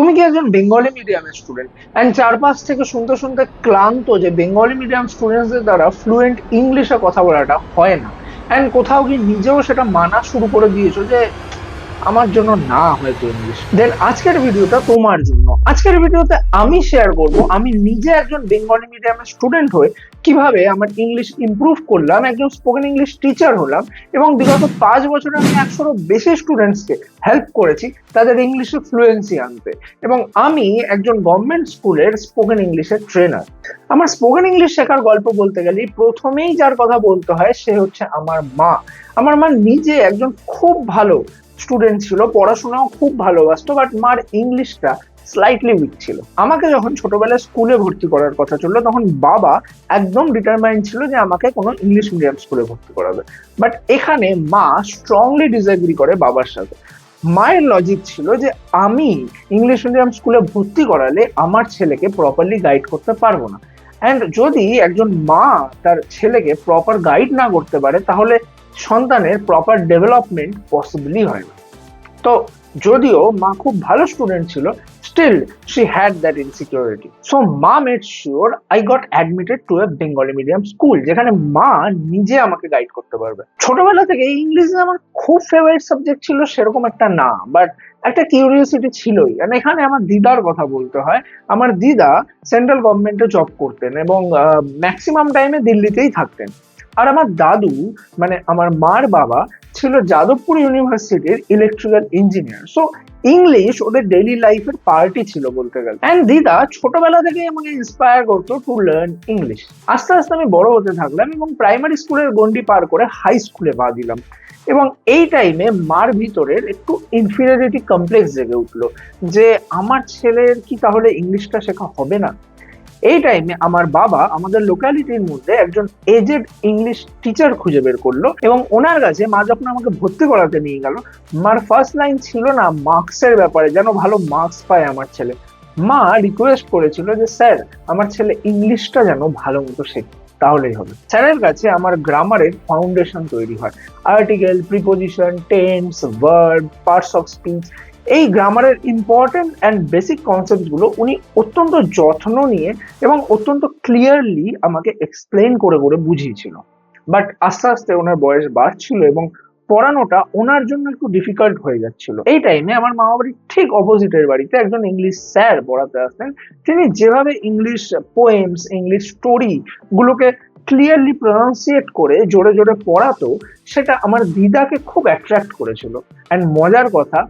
তুমি কি একজন বেঙ্গলি মিডিয়ামের স্টুডেন্ট অ্যান্ড চারপাশ থেকে শুনতে শুনতে ক্লান্ত যে বেঙ্গলি মিডিয়াম স্টুডেন্টসদের দ্বারা ফ্লুয়েন্ট ইংলিশে কথা বলাটা হয় না। অ্যান্ড কোথাও গিয়ে নিজেও সেটা মানা শুরু করে দিয়েছ যে আমার জন্য না হয়তো ইংলিশ দেন আজকের ভিডিওটা তোমার জন্য। আজকের ভিডিওতে আমি শেয়ার করব, আমি নিজে একজন বেঙ্গলি মিডিয়ামের স্টুডেন্ট হয়ে কীভাবে আমার ইংলিশ ইমপ্রুভ করলাম, একজন স্পোকেন ইংলিশ টিচার হলাম এবং বিগত পাঁচ বছরে আমি একশোরও বেশি স্টুডেন্টসকে হেল্প করেছি তাদের ইংলিশে ফ্লুয়েন্সি আনতে। এবং আমি একজন গভর্নমেন্ট স্কুলের স্পোকেন ইংলিশের ট্রেনার আমার স্পোকেন ইংলিশ শেখার গল্প বলতে গেলে প্রথমেই যার কথা বলতে হয় সে হচ্ছে আমার মা। আমার মা নিজে একজন খুব ভালো স্টুডেন্ট ছিল, পড়াশোনাও খুব ভালোবাসতো বাট মার ইংলিশটা স্লাইটলি উইক ছিল। আমাকে যখন ছোটবেলায় স্কুলে ভর্তি করার কথা চলল, তখন বাবা একদম ডিটারমাইন্ড ছিল যে আমাকে কোনো ইংলিশ মিডিয়াম স্কুলে ভর্তি করাবে। বাট এখানে মা স্ট্রংলি ডিসএগ্রি করে বাবার সাথে। মায়ের লজিক ছিল যে আমি ইংলিশ মিডিয়াম স্কুলে ভর্তি করালে আমার ছেলেকে প্রপারলি গাইড করতে পারব না। অ্যান্ড যদি একজন মা তার ছেলেকে প্রপার গাইড না করতে পারে, তাহলে সন্তানের প্রপার ডেভেলপমেন্ট পসিবলই হয় না। তো যদিও মা খুব ভালো স্টুডেন্ট ছিল still she had that insecurity so মা made sure I got admitted to a Bengali medium school যেখানে মা নিজে আমাকে গাইড করতে পারবে। ছোটবেলা থেকে ইংলিশ আমার খুব ফেভারিট সাবজেক্ট ছিল, সেরকম একটা না বাট একটা কিউরিওসিটি ছিলই। আর এখানে আমার দিদার কথা বলতে হয়, আমার দিদা সেন্ট্রাল গভর্নমেন্টে জব করতেন এবং ম্যাক্সিমাম টাইমে দিল্লিতেই থাকতেন। আর আমার দাদু মানে আমার মার বাবা ছিল যাদবপুর ইউনিভার্সিটির ইলেকট্রিক্যাল ইঞ্জিনিয়ার সো ইংলিশ ওদের ডেইলি লাইফের পার্টি ছিল বলতে গেলে। অ্যান্ড দিদা ছোটবেলা থেকেই আমাকে ইন্সপায়ার করতো টু লার্ন ইংলিশ আস্তে আস্তে আমি বড় হতে থাকলাম এবং প্রাইমারি স্কুলের গন্ডি পার করে হাই স্কুলে পা দিলাম। এবং এই টাইমে মার ভিতরের একটু ইনফিরিয়রিটি কমপ্লেক্স জেগে উঠল যে, আমার ছেলের কি তাহলে ইংলিশটা শেখা হবে না? এই টাইমে আমার বাবা আমাদের লোকালিটির মধ্যে একজন এজেড ইংলিশ টিচার খুঁজে বের করল এবং ওনার কাছে মা যখন আমাকে ভর্তি করাতে নিয়ে গেল, মার ফার্স্ট লাইন ছিল না মার্কসের ব্যাপারে, যেন ভালো মার্কস পায় আমার ছেলে। মা রিকোয়েস্ট করেছিল যে, স্যার, আমার ছেলে ইংলিশটা যেন ভালো মতো শেখে। তাহলেই হবে। স্যারের কাছে আমার গ্রামারের ফাউন্ডেশন তৈরি হয়। Article preposition tense verb parts of speech এই গ্রামারের ইম্পর্টেন্ট অ্যান্ড বেসিক কনসেপ্টগুলো উনি অত্যন্ত যত্ন নিয়ে এবং অত্যন্ত ক্লিয়ারলি আমাকে এক্সপ্লেন করে করে বুঝিয়েছিল। বাট আস্তে আস্তে ওনার বয়স বাড়ছিল এবং পড়ানোটা ওনার জন্য একটু ডিফিকাল্ট হয়ে যাচ্ছিল। এই টাইমে আমার মামা বাড়ির ঠিক অপোজিটের বাড়িতে একজন ইংলিশ স্যার পড়াতে আসতেন। তিনি যেভাবে ইংলিশ পোয়েমস ইংলিশ স্টোরি গুলোকে ক্লিয়ারলি প্রনাউন্সিয়েট করে জোরে জোরে পড়াতো, সেটা আমার দিদাকে খুব অ্যাট্রাক্ট করেছিল। অ্যান্ড মজার কথা,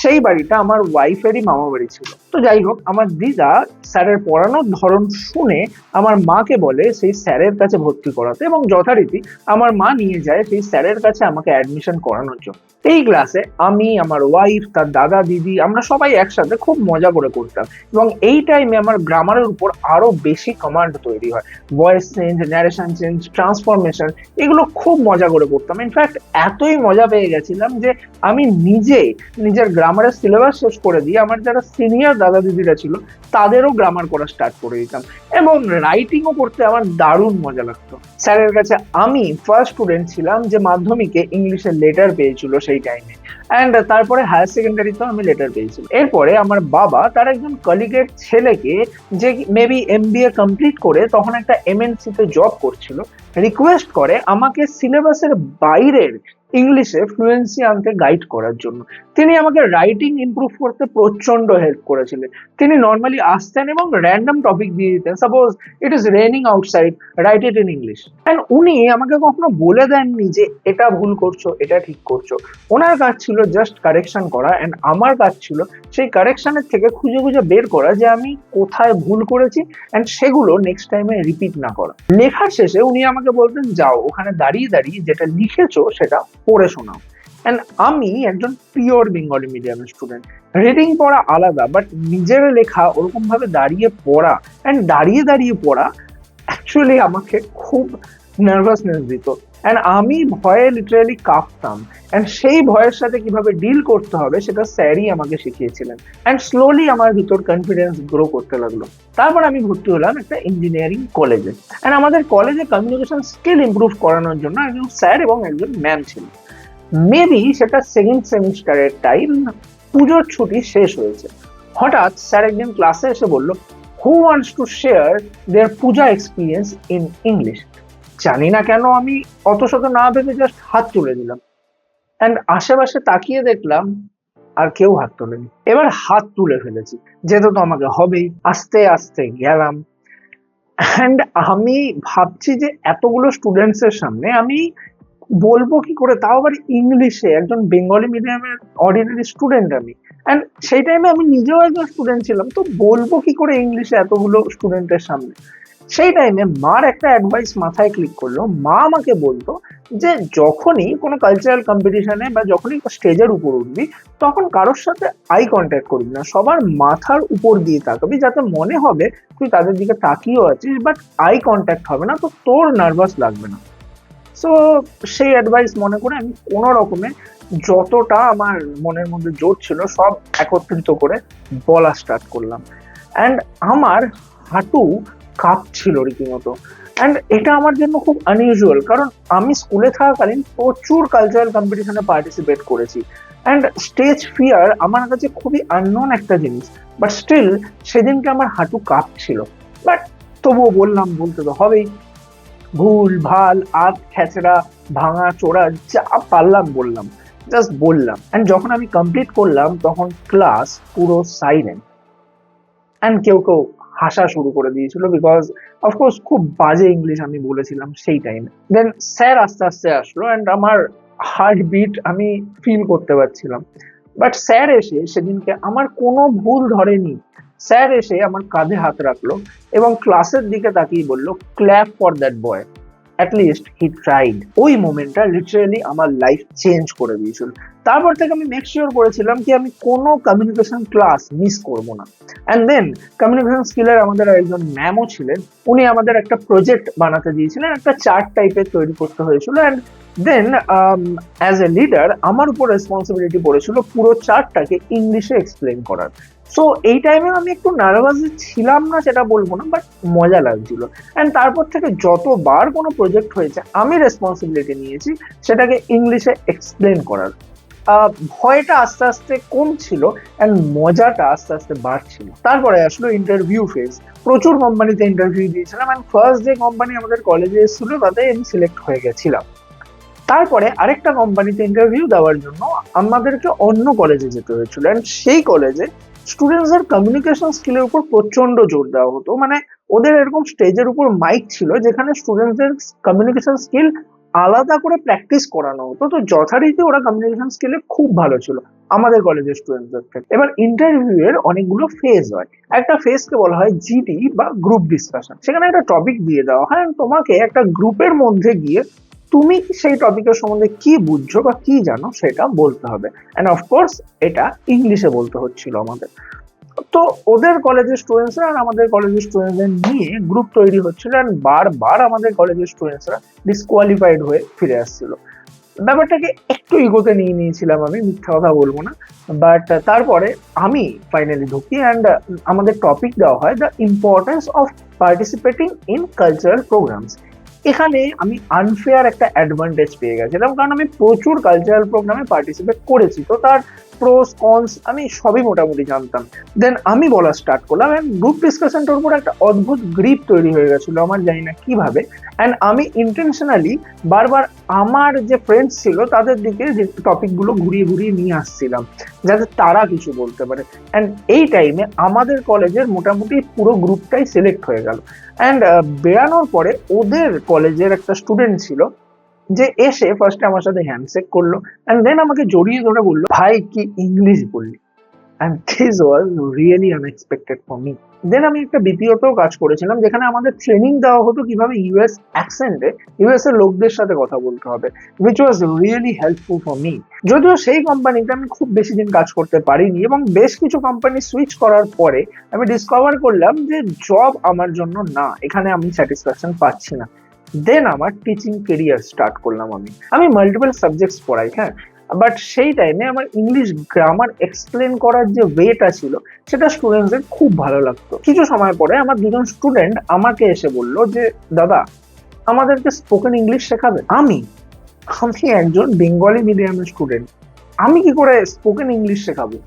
সেই বাড়িটা আমার ওয়াইফেরই মামা বাড়ি ছিল। তো যাই হোক, আমার দিদা স্যারের পড়ানোর ধরন শুনে আমার মাকে বলে সেই স্যারের কাছে ভর্তি করাতে এবং যথারীতি আমার মা নিয়ে যায় সেই স্যারের কাছে আমাকে অ্যাডমিশন করানোর জন্য। এই ক্লাসে আমি, আমার ওয়াইফ তার দাদা, দিদি, আমরা সবাই একসাথে খুব মজা করে করতাম এবং এই টাইমে আমার গ্রামারের উপর আরও বেশি কমান্ড তৈরি হয়। Voice change narration change transformation এগুলো খুব মজা করে করতাম। ইনফ্যাক্ট এতই মজা পেয়ে গেছিলাম যে আমি নিজে নিজের গ্রামারের সিলেবাস শেষ করে দিয়ে আমার যারা সিনিয়র দাদা দিদিরা ছিল, তাদেরও গ্রামার করা স্টার্ট করে দিতাম। এবং রাইটিংও করতে আমার দারুণ মজা লাগতো। স্যারের কাছে আমি ফার্স্ট স্টুডেন্ট ছিলাম যে মাধ্যমিকে ইংলিশের লেটার পেয়েছিল সেই টাইমে অ্যান্ড তারপরে হায়ার সেকেন্ডারিতেও আমি লেটার পেয়েছিলাম এরপরে আমার বাবা তার একজন কলিগের ছেলেকে যে maybe M B A complete করে তখন একটা এমএনসিতে জব করছিল রিকোয়েস্ট করে আমাকে সিলেবাসের বাইরের ইংলিশে ফ্লুয়েন্সি আনতে গাইড করার জন্য। তিনি আমাকে রাইটিং ইমপ্রুভ করতে প্রচণ্ড হেল্প করেছিলেন। তিনি নর্মালি আসতেন এবং র্যান্ডম টপিক দিয়ে দিতেন। Suppose it is raining outside right it in English and উনি আমাকে কখনো বলে দেননি যে এটা ভুল করছ, এটা ঠিক করছ। ওনার কাজ ছিল জাস্ট কারেকশন করা অ্যান্ড আমার কাজ ছিল সেই কারেকশনের থেকে খুঁজে খুঁজে বের করা যে আমি কোথায় ভুল করেছি অ্যান্ড সেগুলো নেক্সট টাইমে রিপিট না করা। লেখার শেষে উনি আমাকে বলতেন, যাও, ওখানে দাঁড়িয়ে দাঁড়িয়ে যেটা লিখেছো সেটা পড়ে শোনাও। অ্যান্ড আমি একজন pure Bengali medium student reading পড়া আলাদা বাট নিজের লেখা ওরকমভাবে দাঁড়িয়ে পড়া। অ্যান্ড দাঁড়িয়ে দাঁড়িয়ে পড়া অ্যাকচুয়ালি আমাকে খুব নার্ভাসনেস দিত। অ্যান্ড আমি ভয়ে লিটারালি কাঁপতাম। অ্যান্ড সেই ভয়ের সাথে কীভাবে ডিল করতে হবে, সেটা স্যারই আমাকে শিখিয়েছিলেন। অ্যান্ড স্লোলি আমার ভিতর কনফিডেন্স গ্রো করতে লাগল। তারপর আমি ভর্তি হলাম একটা ইঞ্জিনিয়ারিং কলেজে অ্যান্ড আমাদের কলেজে কমিউনিকেশন স্কিল ইমপ্রুভ করানোর জন্য একজন স্যার এবং একজন ম্যাম ছিল। মেবি সেটা সেকেন্ড সেমিস্টারের টাইম পুজোর ছুটি শেষ হয়েছে। হঠাৎ স্যার একদিন ক্লাসে এসে বলল who wants to share their puja experience in English জানি না কেন, আমি অত শত না ভেবে জাস্ট হাত তুলে দিলাম। অ্যান্ড আশেপাশে তাকিয়ে দেখলাম, আর কেউ হাত তোলেনি। এবার হাত তুলে ফেলেছি যেতে তো আমাকে হবেই। আস্তে আস্তে গেলাম। অ্যান্ড আমি ভাবছি যে এতগুলো স্টুডেন্টস এর সামনে আমি বলব কি করে, তাও আবার ইংলিশে একজন বেঙ্গলি মিডিয়ামের অর্ডিনারি স্টুডেন্ট আমি। অ্যান্ড সেই টাইমে আমি নিজেও একজন স্টুডেন্ট ছিলাম, তো বলব কি করে ইংলিশে এতগুলো স্টুডেন্টের সামনে? সেই টাইমে মার একটা অ্যাডভাইস মাথায় ক্লিক করল। মা আমাকে বলতো যে, যখনই কোনো কালচারাল কম্পিটিশনে বা যখনই স্টেজের উপর উঠবি, তখন কারোর সাথে আই কন্ট্যাক্ট করবি না। সবার মাথার উপর দিয়ে তাকাবি, যাতে মনে হবে তুই তাদের দিকে তাকিয়েও আছিস বাট আই কন্ট্যাক্ট হবে না, তো তোর নার্ভাস লাগবে না। সো সেই অ্যাডভাইস মনে করে আমি কোনো রকমে যতটা আমার মনের মধ্যে জোর ছিল, সব একত্রিত করে বলা স্টার্ট করলাম। অ্যান্ড আমার হাঁটু কাঁপছিল রীতিমতো। অ্যান্ড এটা আমার জন্য খুব আনইউজুয়াল কারণ আমি স্কুলে থাকাকালীন প্রচুর কালচারাল কম্পিটিশনে পার্টিসিপেট করেছি। অ্যান্ড স্টেজ ফিয়ার আমার কাছে খুবই আননোন একটা জিনিস বাট স্টিল সেদিনকে আমার হাঁটু কাঁপছিল বাট তবুও বললাম বলতে তো হবেই। ভুল, ভালো আধ খেচড়া, ভাঙা, চোরা, যা পারলাম বললাম জাস্ট বললাম। অ্যান্ড যখন আমি কমপ্লিট করলাম, তখন ক্লাস পুরো সাইলেন্ট অ্যান্ড কেউ কেউ হাসা শুরু করে দিয়েছিল বিকজ অফকোর্স খুব বাজে ইংলিশ আমি বলেছিলাম সেই টাইমে দেন স্যার আস্তে আস্তে আসলো অ্যান্ড আমার হার্ট বিট আমি ফিল করতে পারছিলাম। বাট স্যার এসে সেদিনকে আমার কোনো ভুল ধরেনি। স্যার এসে আমার কাঁধে হাত রাখল এবং ক্লাসের দিকে তাকিয়ে বলল clap for that boy at least he tried ওই মোমেন্টটা লিটারেলি আমার লাইফ চেঞ্জ করে দিয়েছিল। তারপর থেকে আমি মেক শিওর করেছিলাম কি আমি কোনো কমিউনিকেশন ক্লাস মিস করব না। অ্যান্ড দেন কমিউনিকেশন স্কিলের আমাদের একজন ম্যামও ছিলেন। উনি আমাদের একটা প্রজেক্ট বানাতে দিয়েছিলেন, একটা চার্ট টাইপের তৈরি করতে হয়েছিল। And then as a leader আমার উপর রেসপন্সিবিলিটি পড়েছিল পুরো চার্টটাকে ইংলিশে এক্সপ্লেন করার। সো এই টাইমে আমি একটু নার্ভাস ছিলাম না, সেটা বলব না বাট মজা লাগছিল। অ্যান্ড তারপর থেকে যতবার কোনো প্রজেক্ট হয়েছে, আমি রেসপন্সিবিলিটি নিয়েছি সেটাকে ইংলিশে এক্সপ্লেন করার। ভয়টা আস্তে আস্তে কমছিল অ্যান্ড মজাটা আস্তে আস্তে বাড়ছিল। তারপরে আসলো ইন্টারভিউ ফেজ প্রচুর কোম্পানিতে ইন্টারভিউ দিয়েছিলাম অ্যান্ড ফার্স্ট যে কোম্পানি আমাদের কলেজে এসেছিল, তাতে আমি সিলেক্ট হয়ে গেছিলাম। তারপরে আরেকটা কোম্পানিতে ইন্টারভিউ দেওয়ার জন্য আমাদেরকে অন্য কলেজে যেতে হয়েছিল। অ্যান্ড সেই কলেজে স্টুডেন্টসদের কমিউনিকেশন স্কিলের উপর প্রচণ্ড জোর দেওয়া হতো। মানে ওদের এরকম স্টেজের উপর মাইক ছিল, যেখানে স্টুডেন্টসদের কমিউনিকেশন স্কিল আলাদা করে প্র্যাকটিস করানো হতো। তো যথারীতি ওরা কমিউনিকেশন স্কিলে খুব ভালো ছিল, আমাদের কলেজের স্টুডেন্টদের থেকে এবার ইন্টারভিউ এর অনেকগুলো ফেজ হয়। একটা ফেজকে বলা হয় জিডি বা গ্রুপ ডিসকাশন সেখানে একটা টপিক দিয়ে দেওয়া হয় তোমাকে একটা গ্রুপের মধ্যে গিয়ে তুমি সেই টপিকের সম্বন্ধে কি বুঝছ বা কি জানো সেটা বলতে হবে। অ্যান্ড অফকোর্স এটা ইংলিশে বলতে হচ্ছিল আমাদের। তো ওদের কলেজের স্টুডেন্টসরা আর আমাদের কলেজের স্টুডেন্টদের নিয়ে গ্রুপ তৈরি হচ্ছিল অ্যান্ড বারবার আমাদের কলেজের স্টুডেন্টসরা ডিসকোয়ালিফাইড হয়ে ফিরে আসছিল। ব্যাপারটাকে একটু ইগোতে নিয়ে নিয়েছিলাম আমি, মিথ্যা কথা বলব না। বাট তারপরে আমি ফাইনালি ঢুকি অ্যান্ড আমাদের টপিক দেওয়া হয় the importance of participating in cultural programs এখানে আমি আনফেয়ার একটা অ্যাডভান্টেজ পেয়ে গেছিলাম কারণ আমি প্রচুর কালচারাল প্রোগ্রামে পার্টিসিপেট করেছি। তো তার প্রোস কনস আমি সবই মোটামুটি জানতাম। দেন আমি বলা স্টার্ট করলাম অ্যান্ড গ্রুপ ডিসকাশনটার উপর একটা অদ্ভুত গ্রিপ তৈরি হয়ে গেছিল আমার, জানি না কীভাবে। অ্যান্ড আমি ইন্টেনশনালি বারবার আমার যে ফ্রেন্ডস ছিল তাদের দিকে যে টপিকগুলো ঘুরিয়ে ঘুরিয়ে নিয়ে আসছিলাম, যাতে তারা কিছু বলতে পারে। অ্যান্ড এই টাইমে আমাদের কলেজের মোটামুটি পুরো গ্রুপটাই সিলেক্ট হয়ে গেল। অ্যান্ড বেরানোর পরে ওদের কলেজের একটা স্টুডেন্ট ছিল যে এসে ফার্স্টে আমার সাথে হ্যান্ডশেক করল অ্যান্ড দেন আমাকে জড়িয়ে ধরে বলল, ভাই, কি ইংলিশ বললি? And this was really unexpected for me then আমি একটা বিপিওতেও কাজ করেছিলাম, যেখানে আমাদের ট্রেনিং দেওয়া হতো কীভাবে ইউএস অ্যাকসেন্টে ইউএস এর লোকদের সাথে কথা বলতে হবে which was really helpful for me যদিও সেই কোম্পানিতে আমি খুব বেশি দিন কাজ করতে পারিনি, এবং বেশ কিছু কোম্পানি সুইচ করার পরে আমি ডিসকভার করলাম যে জব আমার জন্য না, এখানে আমি স্যাটিসফ্যাকশন পাচ্ছি না। দেন আমার টিচিং কেরিয়ার স্টার্ট করলাম আমি। আমি মাল্টিপল সাবজেক্টস পড়াই হ্যাঁ? বাট সেই টাইমে আমার ইংলিশ গ্রামার এক্সপ্লেন করার যে ওয়েটা ছিল, সেটা স্টুডেন্টসদের খুব ভালো লাগতো। কিছু সময় পরে আমার দুজন স্টুডেন্ট আমাকে এসে বলল যে, দাদা, আমাদেরকে স্পোকেন ইংলিশ শেখাবে? আমি আমি একজন বেঙ্গলি মিডিয়ামের স্টুডেন্ট আমি কি করে স্পোকেন ইংলিশ শেখাবো?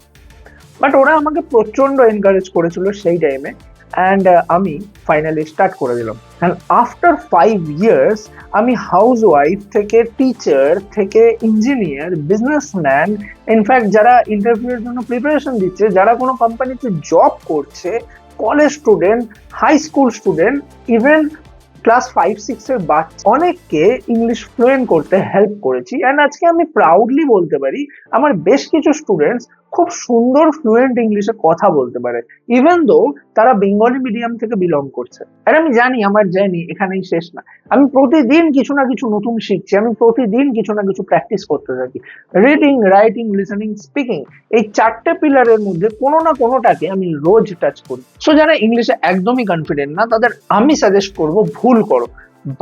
বাট ওরা আমাকে প্রচণ্ড এনকারেজ করেছিল সেই টাইমে অ্যান্ড আমি ফাইনালি স্টার্ট করে দিলাম। অ্যান্ড আফটার ফাইভ ইয়ার্স আমি হাউস ওয়াইফ থেকে টিচার থেকে ইঞ্জিনিয়ার বিজনেসম্যান ইনফ্যাক্ট যারা ইন্টারভিউর জন্য প্রিপারেশন দিচ্ছে, যারা কোনো কোম্পানিতে জব করছে college student high school student even class five সিক্সের বাচ্চা, অনেককে ইংলিশ ফ্লুয়েন্ট করতে হেল্প করেছি। অ্যান্ড আজকে আমি প্রাউডলি বলতে পারি, আমার বেশ কিছু স্টুডেন্টস খুব সুন্দর ফ্লুয়েন্ট ইংলিশে কথা বলতে পারে ইভেন দো তারা বেঙ্গলি মিডিয়াম থেকে বিলং করছে। আর আমি জানি আমার জার্নি এখানেই শেষ না। আমি প্রতিদিন কিছু না কিছু নতুন শিখছি, আমি প্রতিদিন কিছু না কিছু প্র্যাকটিস করতে থাকি। রিডিং রাইটিং লিসনিং স্পিকিং এই চারটে পিলারের মধ্যে কোনো না কোনোটাকে আমি রোজ টাচ করি। সো যারা ইংলিশে একদমই কনফিডেন্ট না, তাদের আমি সাজেস্ট করব ভুল করো।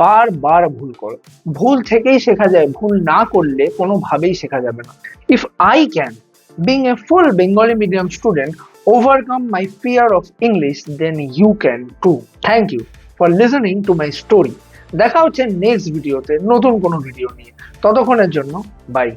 বারবার ভুল করো। ভুল থেকেই শেখা যায়, ভুল না করলে কোনোভাবেই শেখা যাবে না। If I can being a full Bengali medium student overcome my fear of English, then you can too. Thank you for listening to my story. দেখা হচ্ছে নেক্সট ভিডিওতে নতুন কোনো ভিডিও নিয়ে ততক্ষণের জন্য বাই